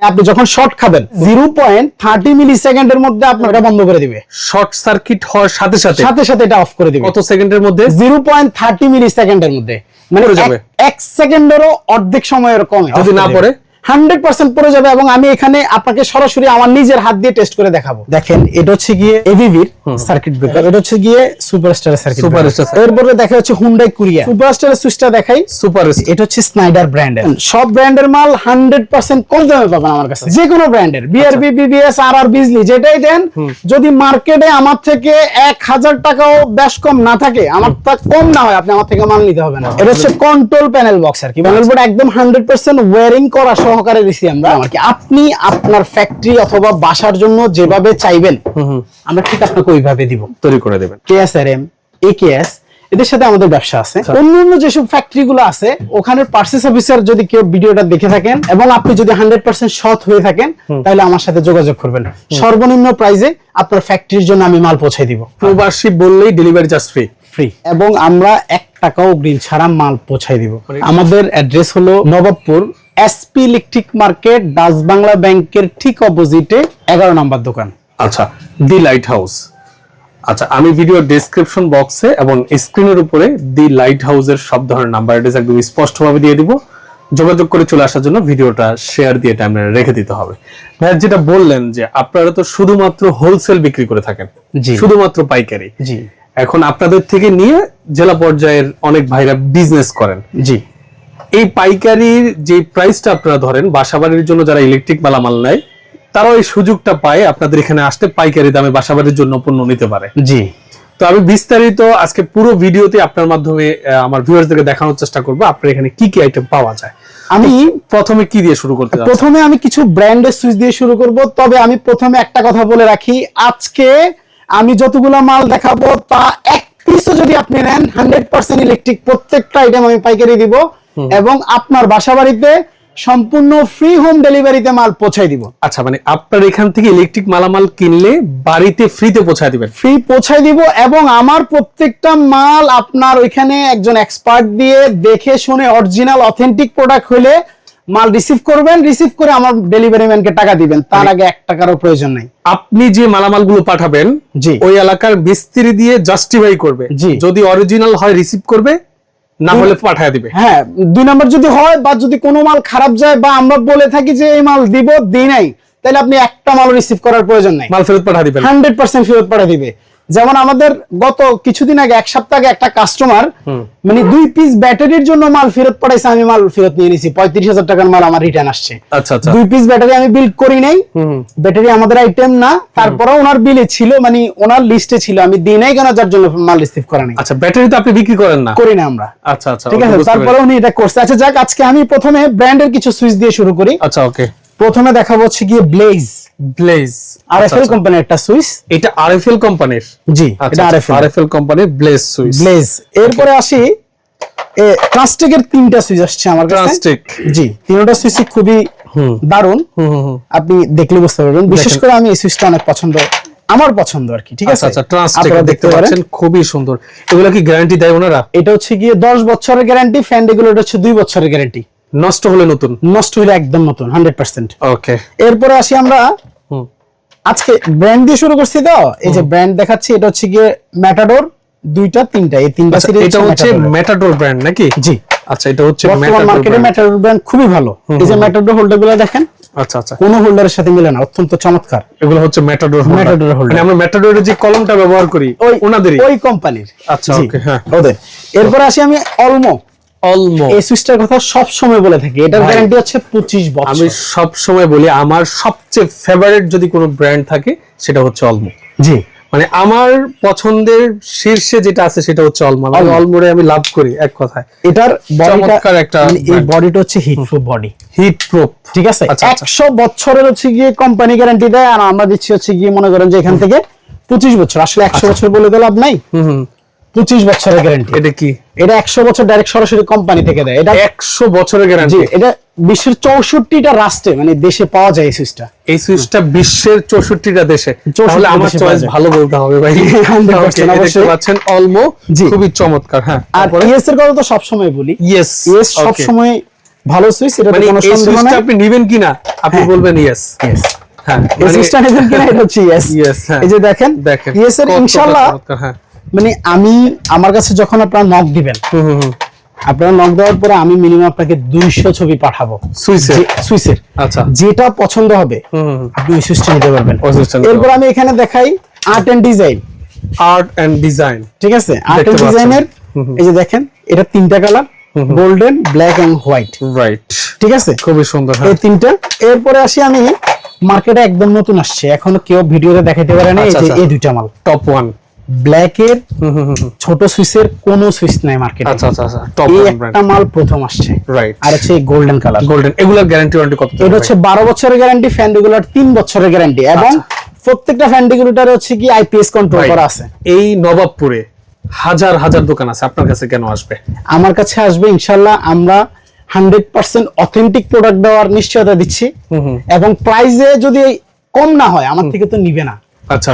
আপনি যখন শর্ট খাবেন জিরো পয়েন্ট থার্টি মিলি সেকেন্ডের মধ্যে আপনার এটা বন্ধ করে দিবে। শর্ট সার্কিট হওয়ার সাথে সাথে। সাথে সাথে এটা অফ করে দিবে। কত সেকেন্ডের মধ্যে? জিরো পয়েন্ট থার্টি মিলি সেকেন্ডের মধ্যে। মানে এক- এক সেকেন্ডেরও অর্ধেক সময়ের কমে। যদি না পড়ে? হান্ড্রেড পার্সেন্ট পড়ে যাবে এবং আমি এখানে আপনাকে সরাসরি আমার নিজের হাত দিয়ে টেস্ট করে দেখাবো। দেখেন এটা হচ্ছে গিয়ে এভিভির সার্কিট ব্রেকার এটা হচ্ছে গিয়ে সুপারস্টারের সার্কিট ব্রেকার এরপরে দেখা হচ্ছে হুন্ডাই কুরিয়া সুপারস্টারের সুইচটা দেখাই। সুপার এটা হচ্ছে স্নাইডার ব্র্যান্ডের সব ব্র্যান্ডের মাল হান্ড্রেড পার্সেন্ট কম দামে পাবেন আমার কাছে। যে কোনো ব্র্যান্ডের বিআরবি বিবিএস আর আর বিজলি যেটাই দেন যদি মার্কেটে আমার থেকে এক হাজার টাকাও বেশ কম না থাকে আমার তা কম না হয় আপনি আমার থেকে মাল নিতে হবে না। এটা হচ্ছে কন্ট্রোল প্যানেল বক্স আর কি। প্যানেল বোর্ড একদম হান্ড্রেড পার্সেন্ট ওয়ারিং করা সহকারে দিছি আমরা। আর কি আপনি আপনার ফ্যাক্টরি অথবা বাসার জন্য যেভাবে চাইবেন আমরা ঠিক আপনাকে ওইভাবে দিব। তৈরি করে দেবেন। কেএসআরএম একেএস এদের সাথে আমাদের ব্যবসা আছে। অন্যান্য যেসব ফ্যাক্টরি গুলো আছে ওখানে পার্সেস অফিসার যদি কেউ ভিডিওটা দেখে থাকেন এবং আপনি যদি হান্ড্রেড পার্সেন্ট সৎ হয়ে থাকেন তাহলে আমার সাথে যোগাযোগ করবেন। সর্বনিম্ন প্রাইসে আপনার ফ্যাক্টরির জন্য আমি মাল পৌঁছাই দিব। প্রবাসী বললেই ডেলিভারি চার্জ ফ্রি ফ্রি এবং আমরা এক টাকাও গ্রিন ছাড়া মাল পৌঁছাই দিব। আমাদের অ্যাড্রেস হলো Nawabpur SP electric market Dutch Bangla ব্যাংকের ঠিক অপোজিটে এগারো নম্বর দোকান। আচ্ছা দি লাইট হাউস আচ্ছা আমি ভিডিও ডেসক্রিপশন বক্সে এবং স্ক্রিনের উপরে দি লাইট হাউসের সব ধরনের নাম্বার অ্যাড্রেস একদম স্পষ্টভাবে দিয়ে দিব। যোগাযোগ করে চলে আসার জন্য ভিডিওটা শেয়ার দিয়ে টাইমে রেখে দিতে হবে। ভাইয়া যেটা বললেন যে আপনারা তো শুধুমাত্র হোলসেল বিক্রি করে থাকেন জি। শুধুমাত্র পাইকারি। জি। এখন আপনাদের থেকে নিয়ে জেলা পর্যায়ের অনেক ভাইরা বিজনেস করেন। জি। এই পাইকারির যে প্রাইসটা আপনারা ধরেন বাসাবাড়ির জন্য যারা ইলেকট্রিক মালামাল নেয় তারাও এই সুযোগটা পায় আপনাদের এখানে আসতে পাইকারি দামে বাসাবাড়ির জন্য পণ্য নিতে পারে। জি। তো আমি বিস্তারিত আজকে পুরো ভিডিওতে আপনার মাধ্যমে আমার ভিউয়ার্সদেরকে দেখানোর চেষ্টা করব আপনার এখানে কি কি আইটেম পাওয়া যায়। আমি প্রথমে কি দিয়ে শুরু করতে? প্রথমে আমি কিছু ব্র্যান্ডের সুইচ দিয়ে শুরু করব তবে আমি প্রথমে একটা কথা বলে রাখি আজকে আমি যতগুলো মাল দেখাবো তা এক পিসও যদি আপনি নেন হান্ড্রেড পার্সেন্ট ইলেকট্রিক প্রত্যেকটা আইটেম আমি পাইকারি দিব। এবং আপনার বাসা বাড়িতে সম্পূর্ণ ফ্রি হোম ডেলিভারিতে মাল পৌঁছাই দিব। আচ্ছা মানে আপনার এখান থেকে ইলেকট্রিক মালামাল কিনলে বাড়িতে ফ্রিতে পৌঁছায় দিবেন? ফ্রি পৌঁছাই দিব এবং আমার প্রত্যেকটা মাল আপনার ওইখানে একজন এক্সপার্ট দিয়ে দেখে শুনে অরিজিনাল অথেন্টিক প্রোডাক্ট হলে মাল রিসিভ করবেন রিসিভ করে আমার ডেলিভারি ম্যানকে টাকা দিবেন। তার আগে এক টাকারও প্রয়োজন নাই। আপনি যে মালামালগুলো পাঠাবেন জি। ওই এলাকার মিস্ত্রি দিয়ে জাস্টিফাই করবে। জি। যদি অরিজিনাল হয় রিসিভ করবে না হলে পাঠায় দিবে। হ্যাঁ দুই নাম্বার যদি হয় বা যদি কোনো মাল খারাপ যায় বা আমরা বলে থাকি যে এই মাল দিব দিই নাই তাহলে আপনি একটা মাল রিসিভ করার প্রয়োজন নাই। মাল ফেরত পাঠিয়ে দিবেন। হান্ড্রেড পার্সেন্ট ফেরত পাঠিয়ে দিবে। যেমন আমাদের গত কিছুদিন আগে এক সপ্তাহ আগে একটা কাস্টমার মানে দুই পিস ব্যাটারির জন্য মাল ফেরত পাঠাইছে আমি মাল ফেরত নিয়ে নিছি। পঁয়ত্রিশ হাজার টাকার মাল আমার রিটার্ন আসছে। আচ্ছা আচ্ছা। দুই পিস ব্যাটারি আমি বিল করি নাই। ব্যাটারি আমাদের আইটেম না। তারপরেও ওনার বিলে ছিল মানে ওনার লিস্টে ছিল। আমি দিই নাই কেন? যার জন্য মাল রিসিভ করা নাই। আচ্ছা ব্যাটারি তো আপনি বিক্রি করেন না? করি না আমরা। আচ্ছা আচ্ছা ঠিক আছে? তারপরে উনি এটা করছে। আচ্ছা যাক আজকে আমি প্রথমে ব্র্যান্ডের কিছু সুইচ দিয়ে শুরু করি। আচ্ছা ওকে। প্রথমে দেখাবো হচ্ছে গিয়ে blaze blaze R F L কোম্পানির একটা সুইচ এটা আরএফএল কোম্পানির জি আচ্ছা এটা আর এফ এল আরএফএল কোম্পানির ব্লেজ সুইচ ব্লেজ এরপরে আসি ট্রাস্টেকের তিনটা সুইচ আসছে আমার কাছে। Trustec। জি তিনটা সুইচ খুবই দারুণ। হুম হুম হুম। আপনি দেখলে বুঝতে পারবেন। বিশেষ করে আমি এই সুইচটা অনেক পছন্দ আমার পছন্দ আর কি ঠিক আছে? আচ্ছা আচ্ছা ট্রান্সটেক আপনারা দেখতে পাচ্ছেন খুবই সুন্দর। এগুলো কি গ্যারান্টি দেয় ওনারা? এটা হচ্ছে গিয়ে দশ বছরের গ্যারান্টি ফ্যান এগুলো এটা হচ্ছে দুই বছরের গ্যারান্টি নষ্ট হলে নতুন? নষ্ট হলে একদম নতুন হান্ড্রেড পার্সেন্ট ওকে এরপরে আসি আমরা আজকে ব্র্যান্ড দিয়ে শুরু করছি তো? এই যে ব্র্যান্ড দেখাচ্ছি এটা হচ্ছে গিয়ে ম্যাটাডোর দুইটা তিনটা এই তিনটা আচ্ছা সিরিজ এটা হচ্ছে মেটাডোর ব্র্যান্ড নাকি? জি। আচ্ছা এটা হচ্ছে মেটাডোর মার্কেটে ম্যাটাডোর ব্র্যান্ড খুবই ভালো। এই যে ম্যাটাডোর হোল্ডারগুলো দেখেন আচ্ছা আচ্ছা। কোনো হোল্ডারের সাথে মিলে না অত্যন্ত চমৎকার। এগুলো হচ্ছে মেটাডোর Matador holder। মানে আমরা মেটাডোরের যে কলমটা ব্যবহার করি ওই ওনাদেরই। ওই কোম্পানির আচ্ছা, okay, হ্যাঁ। ওদের। এরপর আসি আমি অলমো অলমো এই সুইচটার কথা সব সময় বলে থাকি। এটার গ্যারান্টি হচ্ছে পঁচিশ আমি সব সময় বলি আমার সবচেয়ে ফেভারিট যদি কোনো ব্র্যান্ড থাকে সেটা হচ্ছে অলমো জি। মানে আমার পছন্দের শীর্ষে যেটা আছে সেটা হচ্ছে অলমো আমি অলমোরে আমি লাভ করি এক কথায়। এটার চমৎকার একটা মানে এই বডিটা হচ্ছে heat proof body heat proof ঠিক আছে? আচ্ছা, আচ্ছা। একশো বছরের হচ্ছে গিয়ে কোম্পানি গ্যারান্টি দেয় আর আমরা দিচ্ছি হচ্ছে গিয়ে মনে করেন যে এখান থেকে পঁচিশ বছর। আসলে একশো বছর বলে তো লাভ নাই? হুম হুম। পঁচিশ বছরের গ্যারান্টি এটা কি? এটা একশো বছর ডাইরেক্ট সরাসরি কোম্পানি থেকে দেয়। এটা একশো বছরের গ্যারান্টি এটা বিশ্বের চৌষট্টিটা রাষ্ট্রে মানে দেশে পাওয়া যায় এই সুইচটা এই সুইচটা বিশ্বের চৌষট্টিটা দেশে। তাহলে আমার চয়েস ভালো বলতে হবে ভাই। 100% Okay, এই দেখতে পাচ্ছেন অলমো খুবই চমৎকার হ্যাঁ। আর ইএস এর কথা তো সবসময় বলি। ইয়েস ইএস সবসময় ভালো সুইচ এটা মানে কোনো এই সন্দেহ সুইচটা নাই। আপনি নেবেন কিনা? আপনি হ্যাঁ। বলবেন ইয়েস Yes. হ্যাঁ এই মানে সুইচটা নেবেন কিনা এটা হচ্ছে Yes, হ্যাঁ। এই যে দেখেন দেখেন yes এর ইনশাআল্লাহ হ্যাঁ। মানে আমি আমার কাছে যখন আপনারা নক দিবেন হুম হুম হুম। আপনারা নক দেওয়ার পরে আমি মিনিমাম আপনাকে দুইশো ছবি পাঠাবো। সুইচের? যে- আচ্ছা। যেটা পছন্দ হবে আপনি ওই সুইচটা নিতে পারবেন। এরপর আমি এখানে দেখাই art and design art and design ঠিক আছে? আর্ট দেখতে এন্ড পাচ্ছেন। ডিজাইনের এই যে দেখেন এটা তিনটা colour golden black and white right ঠিক আছে? খুবই সুন্দর হ্যাঁ। এই তিনটা। এরপরে আসি আমি মার্কেটে একদম নতুন আসছে। এখনও কেউ ভিডিওতে দেখাইতে পারে না এই আচ্ছা, যে আচ্ছা। এই দুইটা মাল। টপ ওয়ান ব্ল্যাক এর হুম হুম হুম, হুম। ছোট সুইচের কোন সুইচ নাই মার্কেটে আচ্ছা আচ্ছা আচ্ছা। টপ এই একটা মাল প্রথম আসছে। রাইট আর হচ্ছে গোল্ডেন কালার গোল্ডেন এগুলার গ্যারান্টি ওয়ারেন্টি কত এটা হচ্ছে বারো বছরের গ্যারান্টি ফ্যান রেগুলার তিন বছরের গ্যারান্টি এবং প্রত্যেকটা ফ্যান রেগুলেটর হচ্ছে কি আইপিএস কন্ট্রোল করা আছে। এই নবাবপুরে হাজার হাজার দোকান আছে। আপনার কাছে কেন আসবে? আমার কাছে আসবে ইনশাল্লাহ আমরা হান্ড্রেড পার্সেন্ট অথেন্টিক প্রোডাক্ট দেওয়ার নিশ্চয়তা দিচ্ছি। এবং প্রাইসে যদি কম না হয় আমার থেকে তো নিবে না। আচ্ছা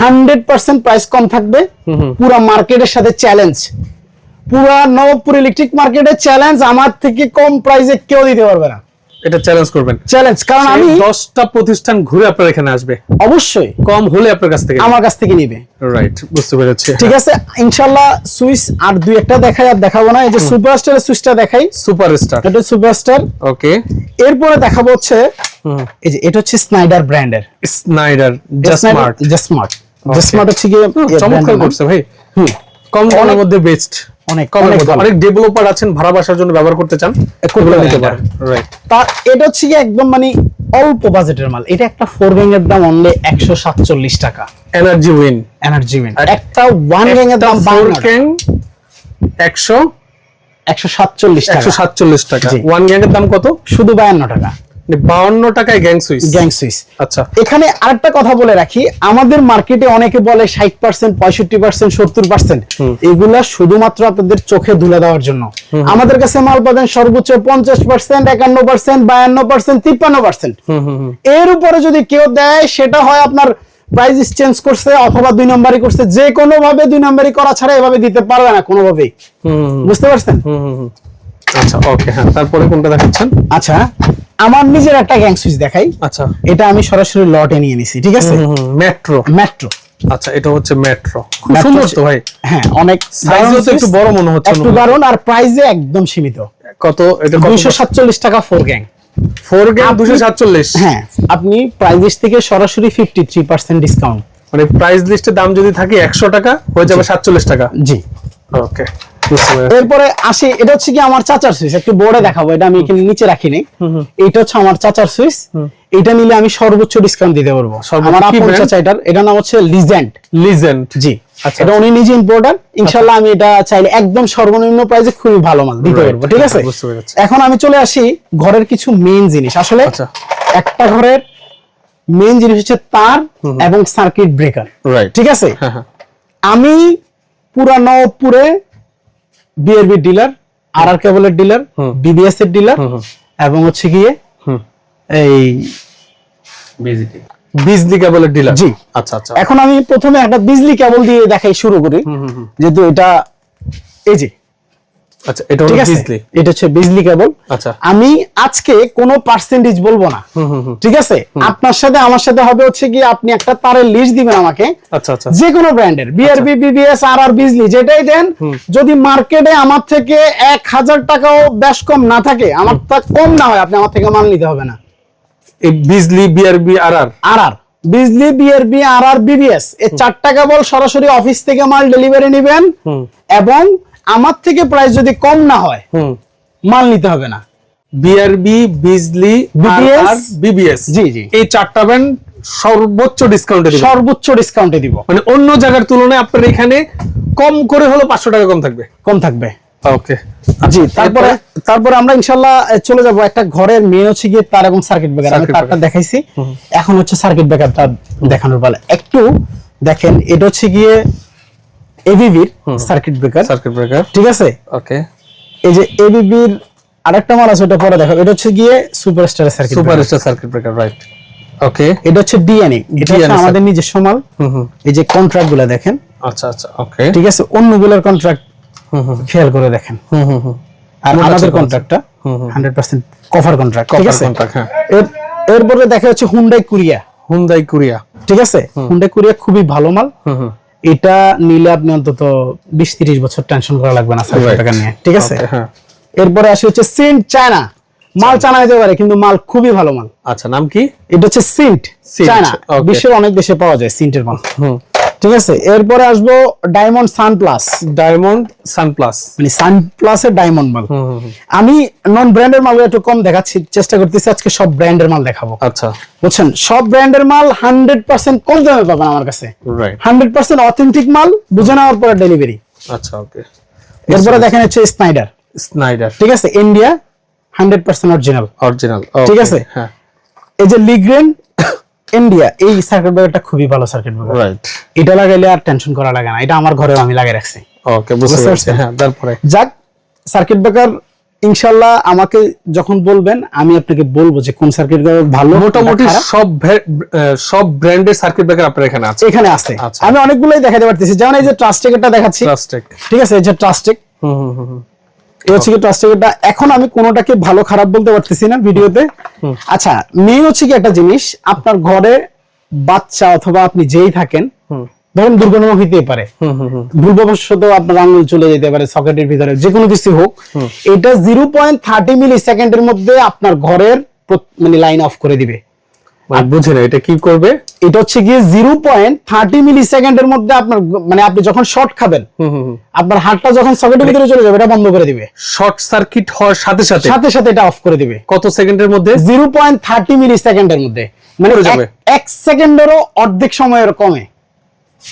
হান্ড্রেড পার্সেন্ট প্রাইস কম থাকবে। পুরো মার্কেটের সাথে চ্যালেঞ্জ পুরা নবপুর ইলেকট্রিক মার্কেটের চ্যালেঞ্জ আমার থেকে কম প্রাইসে কেউ দিতে পারবে না। এটা চ্যালেঞ্জ করবেন। চ্যালেঞ্জ কারণ আমি আমি দশটা প্রতিষ্ঠান ঘুরে আপনার এখানে আসবে। অবশ্যই। কম হলে আপনার কাছ থেকে। আমার কাছ থেকে নিবে। রাইট বুঝতে পেরেছি। ঠিক আছে ইনশাল্লাহ সুইচ আর দুই একটা দেখাই আর দেখাবো না এই যে সুপারস্টারের সুইচটা দেখাই। সুপার স্টার এটা সুপারস্টার ওকে এরপরে দেখাবো হচ্ছে এই যে এটা হচ্ছে স্নাইডার ব্র্যান্ডের Schneider just smart just smart just smart হচ্ছে এর চমৎকার। করছে ভাই। হুম। কম দামের মধ্যে বেস্ট অনেক অনেক ডেভেলপার আছেন ভাড়া বাসার জন্য ব্যবহার করতে চান নিতে এটা। পারেন রাইট তার এটা হচ্ছে গিয়ে একদম মানে অল্প বাজেটের মাল। এটা একটা ফোর এর দাম অনলি একশো সাতচল্লিশ টাকা। এনার্জি উইন এনার্জি উইন একটা ওয়ানের দাম ফোর ক্যাং একশো একশো সাতচল্লিশ একশো সাতচল্লিশ টাকা। ওয়ান গ্যাং এর দাম কত? শুধু বায়ান্ন টাকা। বাউন্ন টাকায় গ্যাং সুইচ গ্যাং সুইচ আচ্ছা। এখানে আরেকটা কথা বলে রাখি আমাদের মার্কেটে অনেকে বলে ষাট পার্সেন্ট পঁয়ষট্টি পার্সেন্ট সত্তর পার্সেন্ট এগুলা শুধুমাত্র আপনাদের চোখে ধুলে দেওয়ার জন্য। আমাদের কাছে মাল পাবেন সর্বোচ্চ পঞ্চাশ পার্সেন্ট একান্ন পার্সেন্ট বায়ান্ন পার্সেন্ট তিপ্পান্ন পার্সেন্ট এর উপরে যদি কেউ দেয় সেটা হয় আপনার প্রাইস চেঞ্জ করছে অথবা দুই নম্বরই করছে। যে কোনো ভাবে দুই নম্বরই করা ছাড়া এভাবে দিতে পারবে না কোনোভাবেই। বুঝতে পারছেন? আচ্ছা ওকে হ্যাঁ তারপরে কোনটা দেখাচ্ছেন? আচ্ছা আমার নিজের একটা গ্যাং সুইচ দেখাই। আচ্ছা। এটা আমি সরাসরি লটে নিয়ে নিছি ঠিক আছে? মেট্রো মেট্রো আচ্ছা এটা হচ্ছে মেট্রো খুব সুন্দর তো ভাই। হ্যাঁ অনেক Size ও দারুণ তো একটু বড় মনে হচ্ছে একটু। দারুণ আর প্রাইসে একদম সীমিত। কত এটা কত দুইশো সাতচল্লিশ টাকা ফোর গ্যাং ফোর গ্যাং আপনি- দুশো সাতচল্লিশ? হ্যাঁ আপনি প্রাইস থেকে সরাসরি ফিফটি থ্রি পার্সেন্ট ডিসকাউন্ট মানে প্রাইস লিস্টের দাম যদি থাকে একশো টাকা হয়ে যাবে সাতচল্লিশ টাকা? জি। ওকে এরপরে আসি এটা হচ্ছে কি আমার চাচার সুইচ একটু বোর্ডে দেখাবো এটা আমি এখানে নিচে রাখি রাখিনি এটা হচ্ছে আমার চাচার সুইচ এটা নিলে আমি সর্বোচ্চ ডিসকাউন্ট দিতে পারব। আমার আপন চাচা এটার এটার নাম হচ্ছে লিজেন্ড লিজেন্ড জি। আচ্ছা। এটা উনি নিজে ইম্পোর্টার ইনশাল্লাহ আমি এটা চাইলে একদম সর্বনিম্ন প্রাইসে খুবই ভালো মাল দিতে পারব ঠিক আছে। এখন আমি চলে আসি ঘরের কিছু মেইন জিনিস। আসলে আচ্ছা। একটা ঘরের মেইন জিনিস হচ্ছে তার এবং সার্কিট ব্রেকার ঠিক আছে? হ্যাঁ হ্যাঁ। আমি পুরা নবপুরে বিআরবি ডিলার আর আর কেবলের ডিলার বিবিএস এর ডিলার এবং হচ্ছে গিয়ে হুম। এই বিজলি কেবলের ডিলার জি। আচ্ছা আচ্ছা। এখন আমি প্রথমে একটা বিজলি কেবল দিয়ে দেখাই শুরু করি। যেহেতু এটা এই যে আচ্ছা এটা হলো বিজলি এটা হচ্ছে বিজলি কেবল আচ্ছা। আমি আজকে কোনো পার্সেন্টেজ বলব না। ঠিক আছে? আপনার সাথে আমার সাথে হবে হচ্ছে কি আপনি একটা তারের লিস্ট দিবেন আমাকে। আচ্ছা আচ্ছা। যে কোনো ব্র্যান্ডের বিআরবি বিবিএস আর আর বিজলি যেটাই দেন যদি মার্কেটে আমার থেকে এক হাজার টাকাও বেশ কম না থাকে আমার তা কম না হয় আপনি আমার থেকে মাল নিতে হবে না। এই বিজলি বিআরবি আর আর আর আর বিজলি বিআরবি আর আর বিবিএস এই চারটা কেবল সরাসরি অফিস থেকে মাল ডেলিভারি নেবেন এবং আমার থেকে প্রাইস যদি কম না হয় মাল নিতে হবে না। বিআরবি বিজলি বিবিএস জি, জি। এই চারটা ব্যান্ড সর্বোচ্চ ডিসকাউন্টে দিবেন। সর্বোচ্চ ডিসকাউন্টে দিব। মানে অন্য জায়গার তুলনায় আপনার এখানে কম করে হলো পাঁচশো টাকা কম থাকবে। কম থাকবে। ওকে জি তারপরে তারপরে আমরা ইনশাল্লাহ চলে যাব। একটা ঘরের মেন হচ্ছে গিয়ে তার এবং সার্কিট ব্রেকার আমি তারটা দেখাইছি। এখন হচ্ছে সার্কিট ব্রেকারটা দেখানোর পালা। একটু দেখেন এটা হচ্ছে গিয়ে এবিবির সার্কিট ব্রেকার সার্কিট ব্রেকার ঠিক আছে? ওকে এই যে এবিবির আরেকটা মাল আছে ওটা পরে দেখো এটা হচ্ছে গিয়ে superstar circuit super star circuit breaker right okay এটা হচ্ছে ডিএনএ এটা হচ্ছে আমাদের নিজস্ব মাল। এই যে কন্ট্রাক্টগুলা দেখেন। আচ্ছা আচ্ছা ওকে ঠিক আছে? অন্যগুলোর কন্ট্রাক্ট হুম হুম। খেয়াল করে দেখেন। হুম হুম আর আমাদের কন্ট্রাক্টটা হুম, হুম। হান্ড্রেড পার্সেন্ট কভার কন্ট্রাক্ট ঠিক আছে? হ্যাঁ। এর এরপরে দেখা যাচ্ছে হুন্ডাই কুরিয়া হুন্দাই কোরিয়া ঠিক আছে? হুন্ডাই কুরিয়া খুবই ভালো মাল। হুম হুম। এটা নিলে আপনি অন্তত বিশ তিরিশ বছর টেনশন করা লাগবে না টাকা নিয়ে ঠিক আছে? হ্যাঁ। এরপরে আসি হচ্ছে সেন্ট চায়না মাল চায়না হতে পারে কিন্তু মাল খুবই ভালো মাল। আচ্ছা নাম কি? এটা হচ্ছে সিন্ট চায়না বিশ্বের অনেক দেশে পাওয়া যায় সিন্টের মাল। হুম। ঠিক আছে? এরপরে আসব diamond sun plus diamond sun plus মানে সান প্লাসের ডায়মন্ড মাল। আমি নন ব্র্যান্ডের মাল একটু কম দেখাচ্ছি চেষ্টা করতেছি আজকে সব ব্র্যান্ডের মাল দেখাবো। আচ্ছা। বুঝছেন? সব ব্র্যান্ডের মাল হান্ড্রেড পার্সেন্ট কম দামে পাবেন আমার কাছে। রাইট হান্ড্রেড পার্সেন্ট অথেন্টিক মাল বুঝে নেওয়ার পরে ডেলিভারি আচ্ছা ওকে এরপরে দেখেন হচ্ছে স্নাইডার স্নাইডার ঠিক আছে? India hundred percent original original ঠিক আছে? হ্যাঁ। এই যে লিগ্রেন ইন্ডিয়া এই সার্কিট ব্রেকারটা খুবই ভালো সার্কিট ব্রেকার রাইট এটা লাগাইলে আর টেনশন করা লাগে না। এটা আমার ঘরেও আমি লাগিয়ে রাখছি। ওকে বুঝতে পারছি? হ্যাঁ তারপরে? যাক সার্কিট ব্রেকার ইনশাল্লাহ আমাকে যখন বলবেন আমি আপনাকে বলব যে কোন সার্কিট ব্রেকার ভালো মোটামুটি সব সব ব্র্যান্ডের সার্কিট ব্রেকার আপনার এখানে আছে। এখানে আছে। আচ্ছা। আমি অনেকগুলোই দেখাতে পারতেছি। যেমন এই যে ট্রাস্টেকেরটা দেখাচ্ছি। প্লাস্টিক ঠিক আছে? এই যে ট্রাস্টেক হুম হুম হুম। হচ্ছে কি ট্রাস্টেকেরটা এখন আমি কোনোটাকে ভালো খারাপ বলতে পারতেছি না ভিডিওতে। আচ্ছা মেইন হচ্ছে কি একটা জিনিস আপনার ঘরে বাচ্চা অথবা আপনি যেই থাকেন হুম। ধরেন দুর্ঘটনা হইতেই পারে। ভুলবশত আপনার আঙুল চলে যেতে পারে সকেটের ভিতরে যে কোনো কিছু হোক। এটা জিরো পয়েন্ট থার্টি মিলি সেকেন্ডের মধ্যে আপনার ঘরের মানে লাইন অফ করে দিবে। মানে বুঝি না এটা কি করবে? এটা হচ্ছে গিয়ে জিরো পয়েন্ট থার্টি মিলি সেকেন্ডের মধ্যে আপনার মানে আপনি যখন শর্ট খাবেন হুম হুম হুম। আপনার হাতটা যখন সকেটের ভিতরে চলে যাবে এটা বন্ধ করে দিবে। শর্ট সার্কিট হওয়ার সাথে সাথে? সাথে সাথে এটা অফ করে দিবে। কত সেকেন্ডের মধ্যে? জিরো পয়েন্ট থার্টি মিলি সেকেন্ডের মধ্যে। মানে এক- এক সেকেন্ডেরও অর্ধেক সময়ের কমে।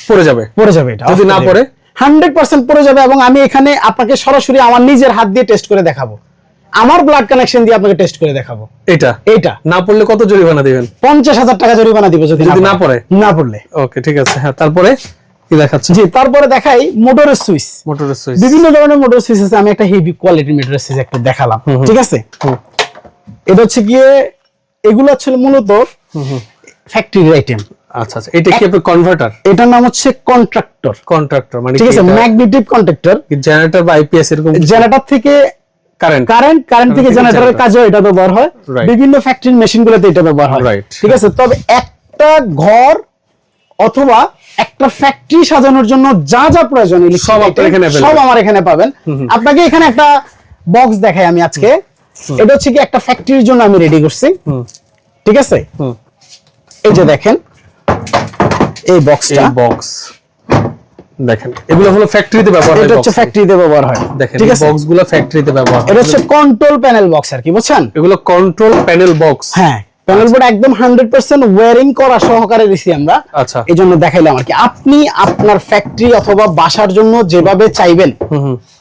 পড়ে যাবে। পড়ে যাবে এটা যদি না পড়ে? হান্ড্রেড পার্সেন্ট পড়ে যাবে এবং আমি এখানে আপনাকে সরাসরি আমার নিজের হাত দিয়ে টেস্ট করে দেখাবো। আমার ব্লাড কানেকশন দিয়ে আপনাকে টেস্ট করে দেখাবো। এটা এইটা। না পড়লে কত জরিমানা দিবেন? পঞ্চাশ হাজার টাকা জরিমানা দিব যদি না পড়ে? না পড়লে। ওকে ঠিক আছে। হ্যাঁ তারপরে কি দেখাচ্ছে জি তারপরে দেখাই মোটরের সুইচ মোটরের সুইচ বিভিন্ন ধরনের মোটর সুইচ আছে আমি একটা হেভি কোয়ালিটির মোটরের সুইচ একটা দেখালাম। ঠিক আছে? এটা হচ্ছে গিয়ে এগুলো হচ্ছে মূলত ফ্যাক্টরি আইটেম আচ্ছা আচ্ছা। এটা কি আপনার কনভার্টার এটার নাম হচ্ছে কন্ট্রাক্টর কন্ট্রাক্টর মানে ঠিক আছে? ম্যাগনেটিক কন্ট্রাক্টর জেনারেটর বা আইপিএস এরকম জেনারেটর থেকে কারেন্ট কারেন্ট কারেন্ট থেকে জেনারেটরের। কাজেও এটা ব্যবহার হয়। বিভিন্ন ফ্যাক্টরি মেশিন গুলোতে এটা ব্যবহার হয়। ঠিক আছে? তবে একটা ঘর অথবা একটা ফ্যাক্টরি সাজানোর জন্য যা যা প্রয়োজন সব আপনার এখানে সব আমার এখানে পাবেন। আপনাকে এখানে একটা বক্স দেখাই আমি আজকে। এটা হচ্ছে কি একটা ফ্যাক্টরির জন্য আমি রেডি করছি। ঠিক আছে। এই যে দেখেন এই বক্সটা বক্স দেখেন এগুলো হলো ফ্যাক্টরিতে ব্যবহার হয় এটা হচ্ছে ফ্যাক্টরিতে ব্যবহার হয়। দেখেন ঠিক এই আছে? বক্স ফ্যাক্টরিতে ব্যবহার হয়। এটা হচ্ছে কন্ট্রোল প্যানেল বক্স আর কি বুঝছেন? এগুলো কন্ট্রোল প্যানেল বক্স হ্যাঁ প্যানেল বোর্ড একদম হান্ড্রেড পার্সেন্ট ওয়ারিং করা সহকারে দিছি আমরা। আচ্ছা। দেখাইলাম আর কি। আপনি আপনার ফ্যাক্টরি অথবা বাসার জন্য যেভাবে চাইবেন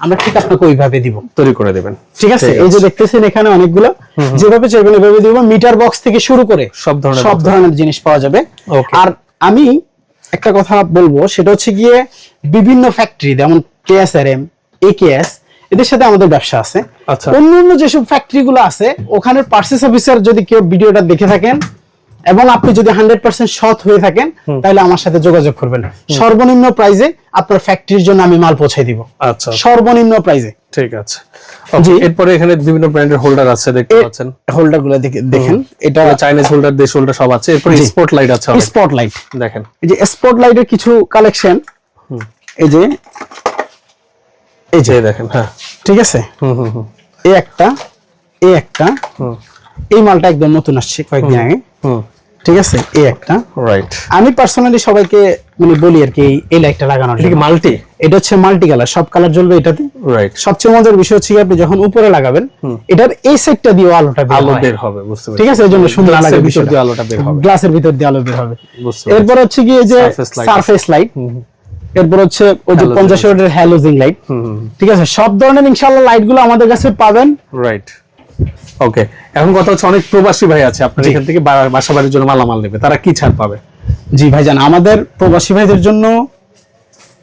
আমরা ঠিক আপনাকে ওইভাবে দিব। তৈরি করে দেবেন। ঠিক আছে? এই যে দেখতেছেন এখানে অনেকগুলো। যেভাবে চাইবেন ওইভাবে দিব। মিটার বক্স থেকে শুরু করে সব ধরনের সব ধরনের জিনিস পাওয়া যাবে. আর আমি একটা কথা বলব সেটা হচ্ছে গিয়ে বিভিন্ন ফ্যাক্টরি যেমন কেএসআরএম একেএস এদের সাথে আমাদের ব্যবসা আছে আচ্ছা। অন্য অন্য যেসব ফ্যাক্টরি গুলো আছে ওখানে পার্সেস অফিসার যদি কেউ ভিডিওটা দেখে থাকেন এবং আপনি যদি হান্ড্রেড পার্সেন্ট সৎ হয়ে থাকেন তাহলে আমার সাথে যোগাযোগ করবেন। সর্বনিম্ন প্রাইজে আপনার ফ্যাক্টরির জন্য আমি মাল পৌঁছে দিব। আচ্ছা সর্বনিম্ন প্রাইজে ঠিক আছে। এরপরে এখানে বিভিন্ন ব্র্যান্ডের হোল্ডার আছে দেখতে পাচ্ছেন। হোল্ডারগুলো দেখে- দেখেন এটা চাইনিজ হোল্ডার দেশ হোল্ডার সব আছে। এরপরে। স্পট লাইট আছে অনেক। স্পটলাইট দেখেন। এই যে স্পটলাইটের কিছু কালেকশন এই যে এই যে। দেখেন হ্যাঁ। ঠিক আছে? হুম হুম এই একটা এই একটা। হুম। এই মালটা একদম নতুন আসছে কয়েকদিন আগে। ঠিক আছে? এই একটা। রাইট আমি পার্সোনালি সবাইকে মানে বলি আর কি এই- লাইটটা লাগানোর এটা কি মাল্টি এটা হচ্ছে মাল্টি কালার সব কালার জ্বলবে এটাতে। রাইট সবচেয়ে মজার বিষয় হচ্ছে আপনি যখন উপরে লাগাবেন এটার এই সাইডটা দিয়ে আলোটা বের আলো বের হবে বুঝতে পারছি ঠিক আছে? এই জন্য সুন্দর লাগে ভিতর দিয়ে আলোটা বের হবে। গ্লাসের ভিতর দিয়ে আলো বের হবে। বুঝতে এরপর হচ্ছে কি এই যে সারফেস লাইট এরপর হচ্ছে ওই যে পঞ্চাশ ওয়াটের হ্যালোজিং লাইট ঠিক আছে? সব ধরনের ইনশাআল্লাহ লাইটগুলো আমাদের কাছে পাবেন। রাইট ওকে এখন কথা হচ্ছে অনেক প্রবাসী ভাই আছে আপনার এখান থেকে বাসা বাড়ির জন্য মালামাল নেবে তারা কি ছাড় পাবে? জি ভাইজান আমাদের প্রবাসী ভাইদের জন্য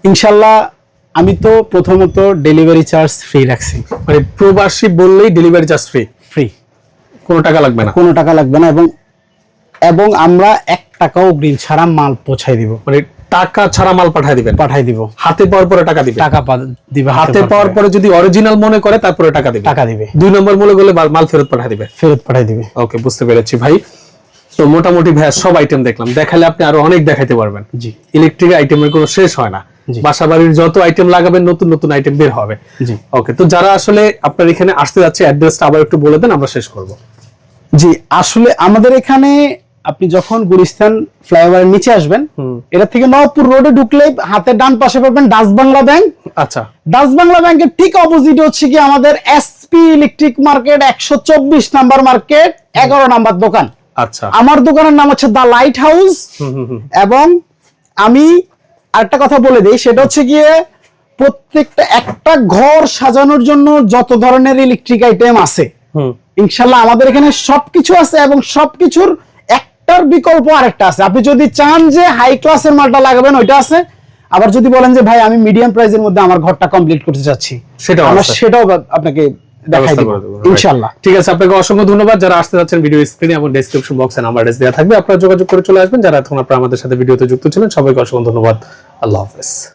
ইনশাল্লাহ আমি তো প্রথমত ডেলিভারি চার্জ ফ্রি রাখছি। মানে প্রবাসী বললেই ডেলিভারি চার্জ ফ্রি ফ্রি কোনো টাকা লাগবে না? কোনো টাকা লাগবে না এবং এবং আমরা এক টাকাও অগ্রিম ছাড়া মাল পৌঁছাই দিব। মানে টাকা ছাড়া মাল পাঠিয়ে দিবেন। পাঠাই দিব। হাতে পাওয়ার পরে টাকা দিবে। টাকা দিবে হাতে পাওয়ার পরে। যদি অরিজিনাল মনে করে তারপরে টাকা দিবে। টাকা দিবে। দুই নম্বর মনে করলে মাল- ফেরত পাঠিয়ে দিবে। ফেরত পাঠাই দিবে। ওকে বুঝতে পেরেছি ভাই। তো মোটামুটি ভাইয়া সব আইটেম দেখলাম। দেখালে আপনি আরও অনেক দেখাইতে পারবেন। জি। ইলেকট্রিক আইটেমের কোনো শেষ হয় না। বাসা বাড়ির যত আইটেম লাগাবেন নতুন নতুন আইটেম বের হবে। জি। ওকে তো যারা আসলে আপনার এখানে আসতে যাচ্ছে অ্যাড্রেসটা আবার একটু বলে দেন আমরা শেষ করব। জি আসলে আমাদের এখানে আপনি যখন গুলিস্তান ফ্লাইওভারের নিচে আসবেন এটা থেকে নবপুর রোডে ঢুকলে হাতে ডান পাশে পাবেন ডাচ বাংলা ব্যাংক। আচ্ছা। ডাচ বাংলা ব্যাংকের ঠিক অপোজিট হচ্ছে কি আমাদের এসপি ইলেকট্রিক মার্কেট একশো চব্বিশ নাম্বার মার্কেট এগারো নাম্বার দোকান। আচ্ছা। আমার দোকানের নাম হচ্ছে দা লাইট হাউস এবং আমি আরেকটা কথা বলে দিই সেটা হচ্ছে গিয়ে প্রত্যেকটা একটা ঘর সাজানোর জন্য যত ধরনের ইলেকট্রিক আইটেম আছে ইনশাল্লাহ আমাদের এখানে সবকিছু আছে এবং সবকিছুর একটার বিকল্প আরেকটা আছে। আপনি যদি চান যে হাই ক্লাসের মালটা লাগাবেন ওইটা আছে। আবার যদি বলেন যে ভাই আমি মিডিয়াম প্রাইসের মধ্যে আমার ঘরটা কমপ্লিট করতে চাচ্ছি। সেটাও আমরা সেটাও আপনাকে দেখাই ব্যবস্থা করে দেবো। ইনশাল্লাহ ঠিক আছে আপনাকে অসংখ্য ধন্যবাদ। যারা আসতে যাচ্ছেন ভিডিও স্ক্রিনে এবং ডেসক্রিপশন বক্সে নাম্বার অ্যাড্রেস দেওয়া থাকবে আপনারা যোগাযোগ করে চলে আসবেন। যারা এখন আপনার আমাদের সাথে ভিডিওতে যুক্ত ছিলেন সবাইকে অসংখ্য ধন্যবাদ। আল্লাহ হাফেজ।